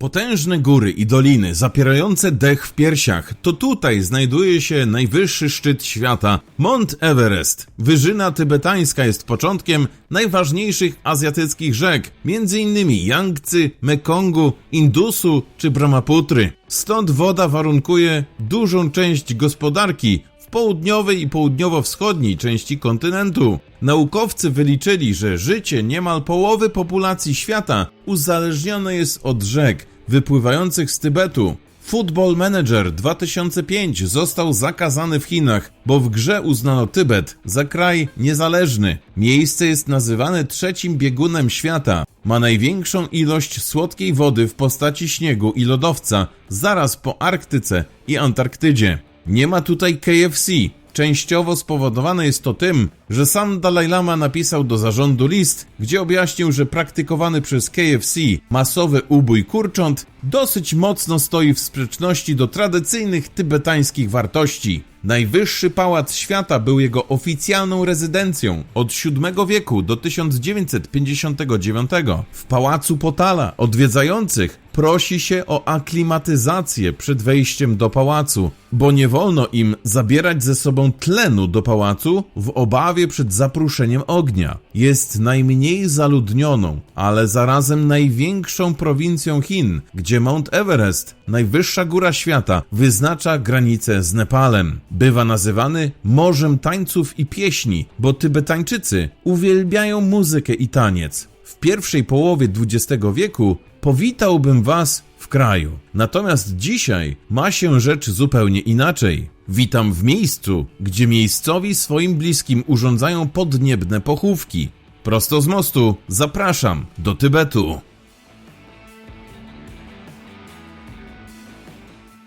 Potężne góry i doliny zapierające dech w piersiach, to tutaj znajduje się najwyższy szczyt świata, Mont Everest. Wyżyna tybetańska jest początkiem najważniejszych azjatyckich rzek, m.in. Yangtze, Mekongu, Indusu czy Brahmaputry. Stąd woda warunkuje dużą część gospodarki, w południowej i południowo-wschodniej części kontynentu. Naukowcy wyliczyli, że życie niemal połowy populacji świata uzależnione jest od rzek wypływających z Tybetu. Football Manager 2005 został zakazany w Chinach, bo w grze uznano Tybet za kraj niezależny. Miejsce jest nazywane trzecim biegunem świata. Ma największą ilość słodkiej wody w postaci śniegu i lodowca, zaraz po Arktyce i Antarktydzie. Nie ma tutaj KFC. Częściowo spowodowane jest to tym, że sam Dalai Lama napisał do zarządu list, gdzie objaśnił, że praktykowany przez KFC masowy ubój kurcząt dosyć mocno stoi w sprzeczności do tradycyjnych tybetańskich wartości. Najwyższy pałac świata był jego oficjalną rezydencją od VII wieku do 1959. W pałacu Potala odwiedzających prosi się o aklimatyzację przed wejściem do pałacu, bo nie wolno im zabierać ze sobą tlenu do pałacu w obawie przed zapruszeniem ognia. Jest najmniej zaludnioną, ale zarazem największą prowincją Chin, gdzie Mount Everest, najwyższa góra świata, wyznacza granicę z Nepalem. Bywa nazywany Morzem Tańców i Pieśni, bo Tybetańczycy uwielbiają muzykę i taniec. W pierwszej połowie XX wieku powitałbym Was w kraju. Natomiast dzisiaj ma się rzecz zupełnie inaczej. Witam w miejscu, gdzie miejscowi swoim bliskim urządzają podniebne pochówki. Prosto z mostu zapraszam do Tybetu.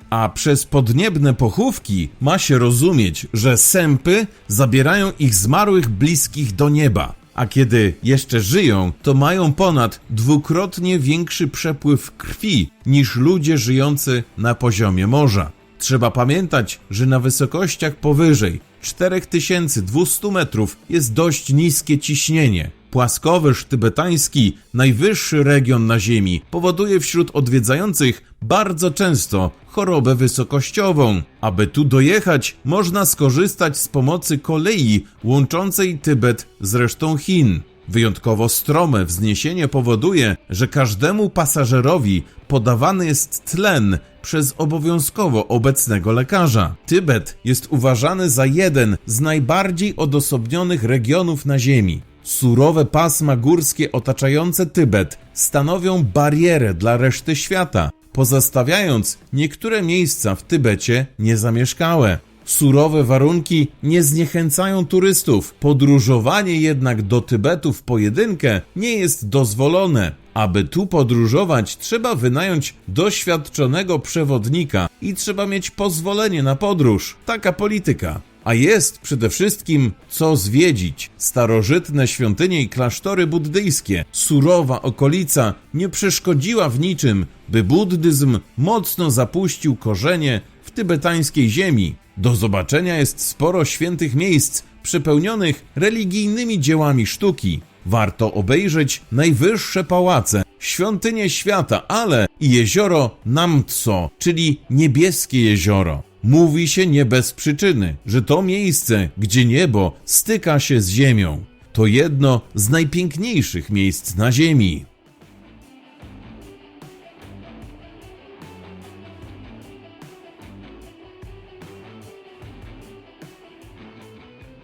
A przez podniebne pochówki ma się rozumieć, że sępy zabierają ich zmarłych bliskich do nieba, a kiedy jeszcze żyją, to mają ponad dwukrotnie większy przepływ krwi niż ludzie żyjący na poziomie morza. Trzeba pamiętać, że na wysokościach powyżej 4200 metrów jest dość niskie ciśnienie. Płaskowyż tybetański, najwyższy region na Ziemi, powoduje wśród odwiedzających bardzo często chorobę wysokościową. Aby tu dojechać, można skorzystać z pomocy kolei łączącej Tybet z resztą Chin. Wyjątkowo strome wzniesienie powoduje, że każdemu pasażerowi podawany jest tlen przez obowiązkowo obecnego lekarza. Tybet jest uważany za jeden z najbardziej odosobnionych regionów na Ziemi. Surowe pasma górskie otaczające Tybet stanowią barierę dla reszty świata, pozostawiając niektóre miejsca w Tybecie niezamieszkałe. Surowe warunki nie zniechęcają turystów, podróżowanie jednak do Tybetu w pojedynkę nie jest dozwolone. Aby tu podróżować, trzeba wynająć doświadczonego przewodnika i trzeba mieć pozwolenie na podróż. Taka polityka. A jest przede wszystkim co zwiedzić. Starożytne świątynie i klasztory buddyjskie, surowa okolica nie przeszkodziła w niczym, by buddyzm mocno zapuścił korzenie w tybetańskiej ziemi. Do zobaczenia jest sporo świętych miejsc przepełnionych religijnymi dziełami sztuki. Warto obejrzeć najwyższe pałace, świątynie świata, ale i jezioro Namtso, czyli niebieskie jezioro. Mówi się nie bez przyczyny, że to miejsce, gdzie niebo styka się z ziemią, to jedno z najpiękniejszych miejsc na Ziemi.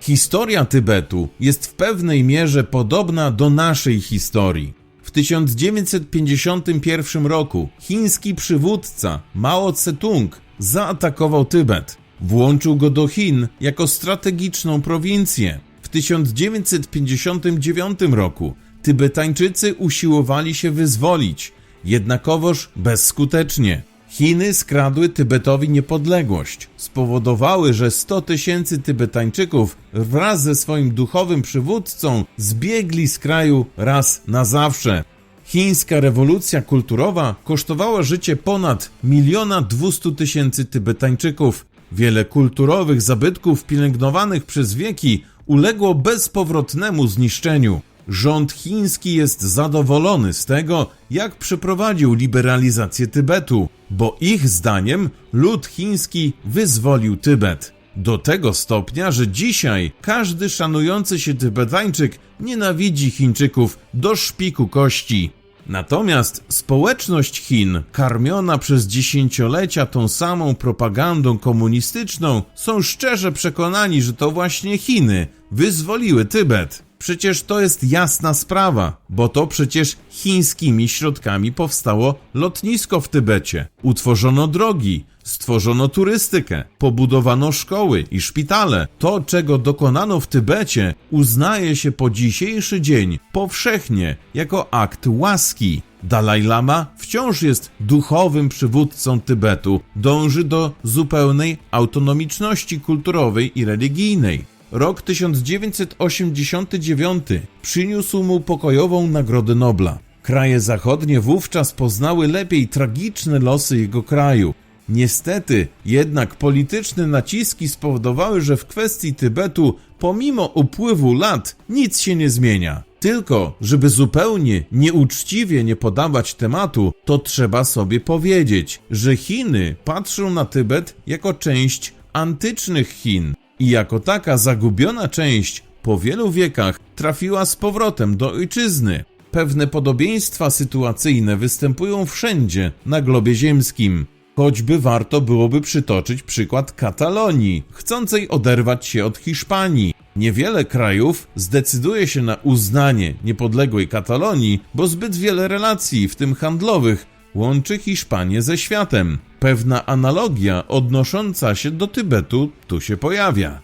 Historia Tybetu jest w pewnej mierze podobna do naszej historii. W 1951 roku chiński przywódca Mao Tse-tung zaatakował Tybet. Włączył go do Chin jako strategiczną prowincję. W 1959 roku Tybetańczycy usiłowali się wyzwolić, jednakowoż bezskutecznie. Chiny skradły Tybetowi niepodległość. Spowodowały, że 100 tysięcy Tybetańczyków wraz ze swoim duchowym przywódcą zbiegli z kraju raz na zawsze. Chińska rewolucja kulturowa kosztowała życie ponad miliona dwustu tysięcy Tybetańczyków. Wiele kulturowych zabytków pielęgnowanych przez wieki uległo bezpowrotnemu zniszczeniu. Rząd chiński jest zadowolony z tego, jak przeprowadził liberalizację Tybetu, bo ich zdaniem lud chiński wyzwolił Tybet. Do tego stopnia, że dzisiaj każdy szanujący się Tybetańczyk nienawidzi Chińczyków do szpiku kości. Natomiast społeczność Chin, karmiona przez dziesięciolecia tą samą propagandą komunistyczną, są szczerze przekonani, że to właśnie Chiny wyzwoliły Tybet. Przecież to jest jasna sprawa, bo to przecież chińskimi środkami powstało lotnisko w Tybecie. Utworzono drogi, stworzono turystykę, pobudowano szkoły i szpitale. To, czego dokonano w Tybecie, uznaje się po dzisiejszy dzień powszechnie jako akt łaski. Dalaj Lama wciąż jest duchowym przywódcą Tybetu, dąży do zupełnej autonomiczności kulturowej i religijnej. Rok 1989 przyniósł mu pokojową Nagrodę Nobla. Kraje zachodnie wówczas poznały lepiej tragiczne losy jego kraju. Niestety, jednak polityczne naciski spowodowały, że w kwestii Tybetu, pomimo upływu lat, nic się nie zmienia. Tylko, żeby zupełnie nieuczciwie nie podawać tematu, to trzeba sobie powiedzieć, że Chiny patrzą na Tybet jako część antycznych Chin i jako taka zagubiona część po wielu wiekach trafiła z powrotem do ojczyzny. Pewne podobieństwa sytuacyjne występują wszędzie na globie ziemskim. Choćby warto byłoby przytoczyć przykład Katalonii, chcącej oderwać się od Hiszpanii. Niewiele krajów zdecyduje się na uznanie niepodległej Katalonii, bo zbyt wiele relacji, w tym handlowych, łączy Hiszpanię ze światem. Pewna analogia odnosząca się do Tybetu tu się pojawia.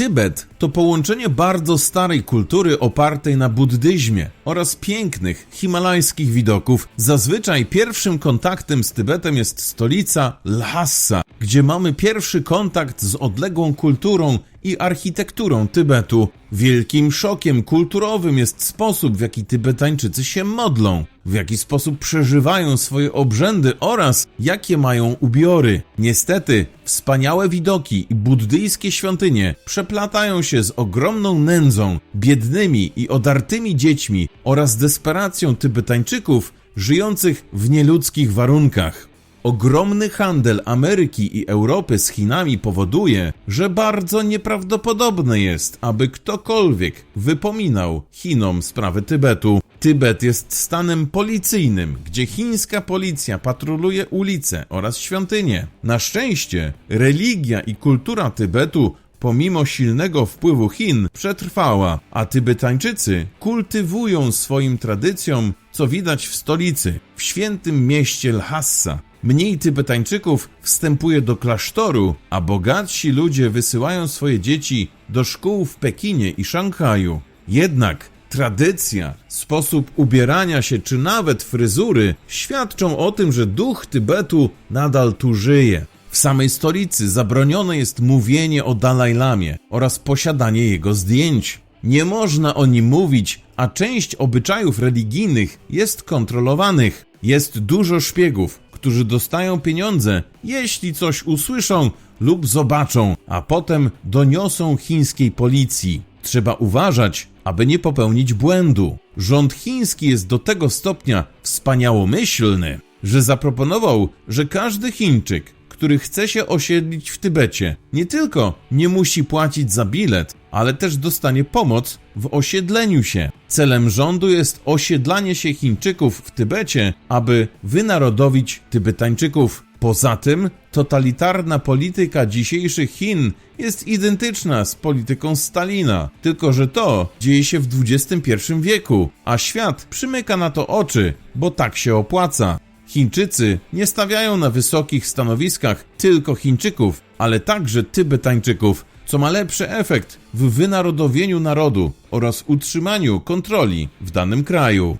Tybet to połączenie bardzo starej kultury opartej na buddyzmie oraz pięknych himalajskich widoków. Zazwyczaj pierwszym kontaktem z Tybetem jest stolica Lhasa, gdzie mamy pierwszy kontakt z odległą kulturą i architekturą Tybetu. Wielkim szokiem kulturowym jest sposób, w jaki Tybetańczycy się modlą, w jaki sposób przeżywają swoje obrzędy oraz jakie mają ubiory. Niestety, wspaniałe widoki i buddyjskie świątynie przeplatają się z ogromną nędzą, biednymi i odartymi dziećmi oraz desperacją Tybetańczyków żyjących w nieludzkich warunkach. Ogromny handel Ameryki i Europy z Chinami powoduje, że bardzo nieprawdopodobne jest, aby ktokolwiek wypominał Chinom sprawy Tybetu. Tybet jest stanem policyjnym, gdzie chińska policja patroluje ulice oraz świątynie. Na szczęście religia i kultura Tybetu pomimo silnego wpływu Chin, przetrwała, a Tybetańczycy kultywują swoim tradycjom, co widać w stolicy, w świętym mieście Lhasa. Mniej Tybetańczyków wstępuje do klasztoru, a bogatsi ludzie wysyłają swoje dzieci do szkół w Pekinie i Szanghaju. Jednak tradycja, sposób ubierania się czy nawet fryzury świadczą o tym, że duch Tybetu nadal tu żyje. W samej stolicy zabronione jest mówienie o Dalajlamie oraz posiadanie jego zdjęć. Nie można o nim mówić, a część obyczajów religijnych jest kontrolowanych. Jest dużo szpiegów, którzy dostają pieniądze, jeśli coś usłyszą lub zobaczą, a potem doniosą chińskiej policji. Trzeba uważać, aby nie popełnić błędu. Rząd chiński jest do tego stopnia wspaniałomyślny, że zaproponował, że każdy Chińczyk, który chce się osiedlić w Tybecie, nie tylko nie musi płacić za bilet, ale też dostanie pomoc w osiedleniu się. Celem rządu jest osiedlanie się Chińczyków w Tybecie, aby wynarodowić Tybetańczyków. Poza tym, totalitarna polityka dzisiejszych Chin jest identyczna z polityką Stalina, tylko że to dzieje się w XXI wieku, a świat przymyka na to oczy, bo tak się opłaca. Chińczycy nie stawiają na wysokich stanowiskach tylko Chińczyków, ale także Tybetańczyków, co ma lepszy efekt w wynarodowieniu narodu oraz utrzymaniu kontroli w danym kraju.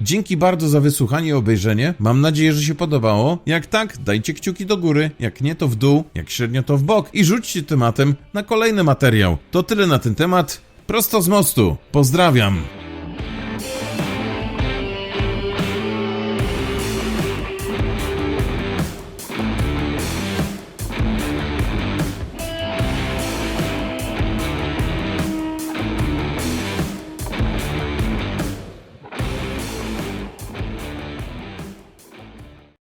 Dzięki bardzo za wysłuchanie i obejrzenie. Mam nadzieję, że się podobało. Jak tak, dajcie kciuki do góry, jak nie to w dół, jak średnio to w bok i rzućcie tematem na kolejny materiał. To tyle na ten temat. Prosto z mostu. Pozdrawiam.